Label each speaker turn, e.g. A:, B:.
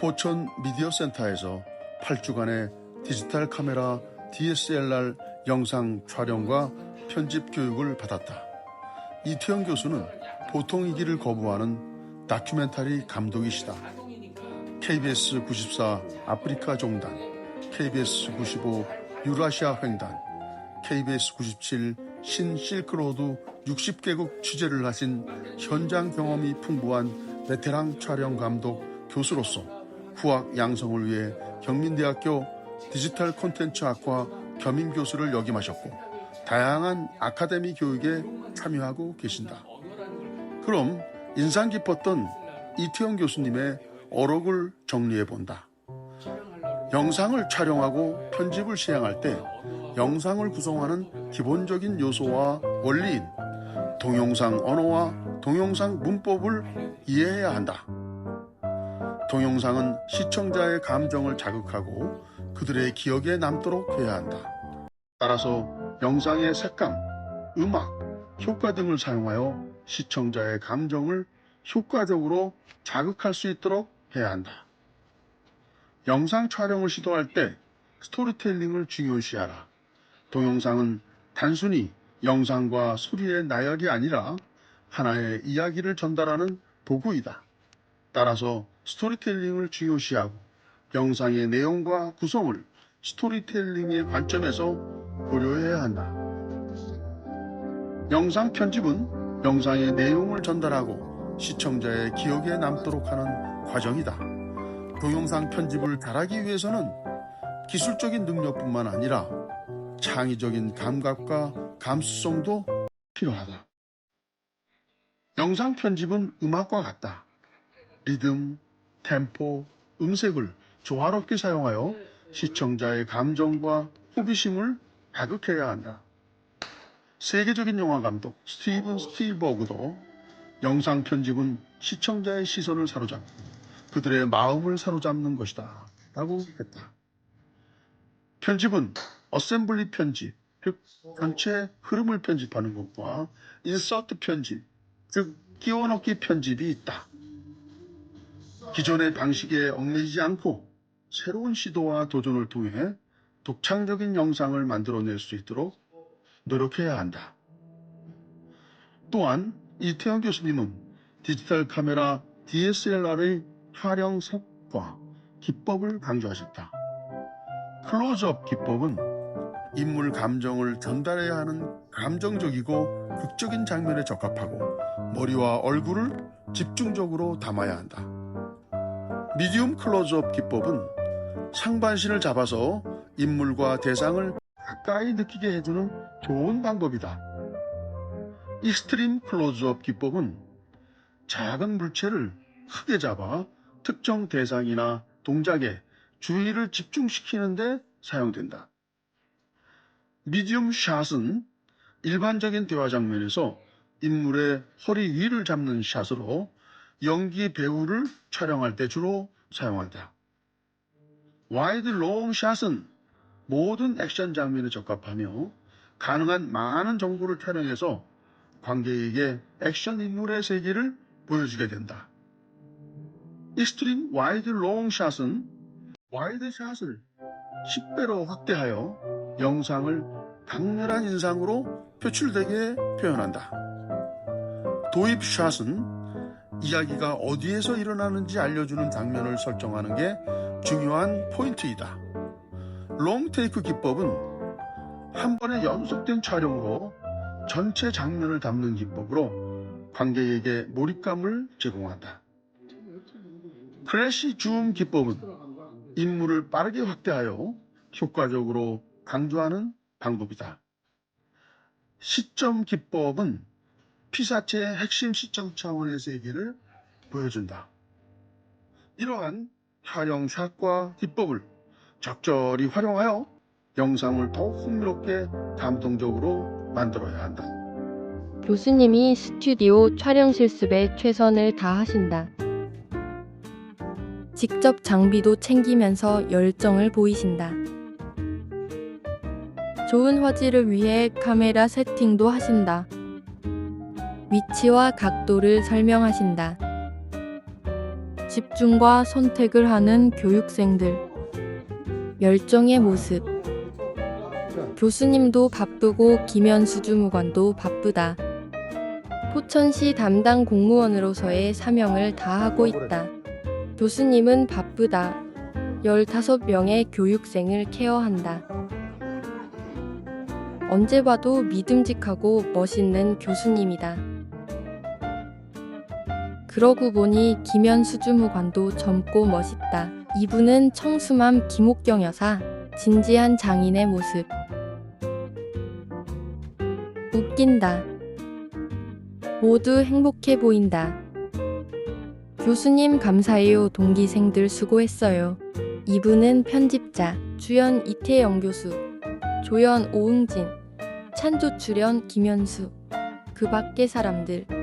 A: 포천 미디어 센터에서 8주간의 디지털 카메라 DSLR 영상 촬영과 편집 교육을 받았다. 이태영 교수는 보통이기를 거부하는 다큐멘터리 감독이시다. KBS 94 아프리카 종단, KBS 95 유라시아 횡단, KBS 97 신실크로드 60개국 취재를 하신 현장 경험이 풍부한 베테랑 촬영 감독 교수로서 후학 양성을 위해 경민대학교 디지털 콘텐츠 학과 겸임 교수를 역임하셨고 다양한 아카데미 교육에 참여하고 계신다. 그럼 인상 깊었던 이태영 교수님의 어록을 정리해 본다. 영상을 촬영하고 편집을 시행할 때 영상을 구성하는 기본적인 요소와 원리인 동영상 언어와 동영상 문법을 이해해야 한다. 동영상은 시청자의 감정을 자극하고 그들의 기억에 남도록 해야 한다. 따라서 영상의 색감, 음악, 효과 등을 사용하여 시청자의 감정을 효과적으로 자극할 수 있도록 해야 한다. 영상 촬영을 시도할 때 스토리텔링을 중요시하라. 동영상은 단순히 영상과 소리의 나열이 아니라 하나의 이야기를 전달하는 도구이다. 따라서 스토리텔링을 중요시하고 영상의 내용과 구성을 스토리텔링의 관점에서 고려해야 한다. 영상 편집은 영상의 내용을 전달하고 시청자의 기억에 남도록 하는 과정이다. 동영상 편집을 잘하기 위해서는 기술적인 능력뿐만 아니라 창의적인 감각과 감수성도 필요하다. 영상 편집은 음악과 같다. 리듬, 템포, 음색을 조화롭게 사용하여 시청자의 감정과 호기심을 자극해야 한다. 세계적인 영화 감독 스티븐 스틸버그도 영상 편집은 시청자의 시선을 사로잡고 그들의 마음을 사로잡는 것이다. 라고 했다. 편집은 어셈블리 편집, 즉 전체 흐름을 편집하는 것과 인서트 편집, 즉 끼워넣기 편집이 있다. 기존의 방식에 얽매이지 않고 새로운 시도와 도전을 통해 독창적인 영상을 만들어낼 수 있도록 노력해야 한다. 또한 이태영 교수님은 디지털 카메라 DSLR의 촬영 색과 기법을 강조하셨다. 클로즈업 기법은 인물 감정을 전달해야 하는 감정적이고 극적인 장면에 적합하고 머리와 얼굴을 집중적으로 담아야 한다. 미디움 클로즈업 기법은 상반신을 잡아서 인물과 대상을 가까이 느끼게 해주는 좋은 방법이다. 익스트림 클로즈업 기법은 작은 물체를 크게 잡아 특정 대상이나 동작에 주의를 집중시키는데 사용된다. 미디움 샷은 일반적인 대화 장면에서 인물의 허리 위를 잡는 샷으로 연기 배우를 촬영할 때 주로 사용한다. 와이드 롱 샷은 모든 액션 장면에 적합하며 가능한 많은 정보를 촬영해서 관객에게 액션 인물의 세계를 보여주게 된다. 익스트림 와이드 롱 샷은 와이드 샷을 10배로 확대하여 영상을 강렬한 인상으로 표출되게 표현한다. 도입 샷은 이야기가 어디에서 일어나는지 알려주는 장면을 설정하는 게 중요한 포인트이다. 롱테이크 기법은 한 번의 연속된 촬영으로 전체 장면을 담는 기법으로 관객에게 몰입감을 제공한다. 플래시 줌 기법은 인물을 빠르게 확대하여 효과적으로 강조하는 방법이다. 시점 기법은 피사체의 핵심 시점 차원의 세계를 보여준다. 이러한 촬영 샷과 기법을 적절히 활용하여 영상을 더욱 흥미롭게 감동적으로 만들어야 한다.
B: 교수님이 스튜디오 촬영 실습에 최선을 다하신다. 직접 장비도 챙기면서 열정을 보이신다. 좋은 화질을 위해 카메라 세팅도 하신다. 위치와 각도를 설명하신다. 집중과 선택을 하는 교육생들. 열정의 모습. 교수님도 바쁘고 김현수 주무관도 바쁘다. 포천시 담당 공무원으로서의 사명을 다하고 있다. 교수님은 바쁘다. 15명의 교육생을 케어한다. 언제 봐도 믿음직하고 멋있는 교수님이다. 그러고 보니 김현수 주무관도 젊고 멋있다. 이분은 청수맘 김옥경 여사, 진지한 장인의 모습. 웃긴다. 모두 행복해 보인다. 교수님 감사해요. 동기생들 수고했어요. 이분은 편집자, 주연 이태영 교수, 조연 오응진, 찬조 출연 김현수, 그 밖의 사람들.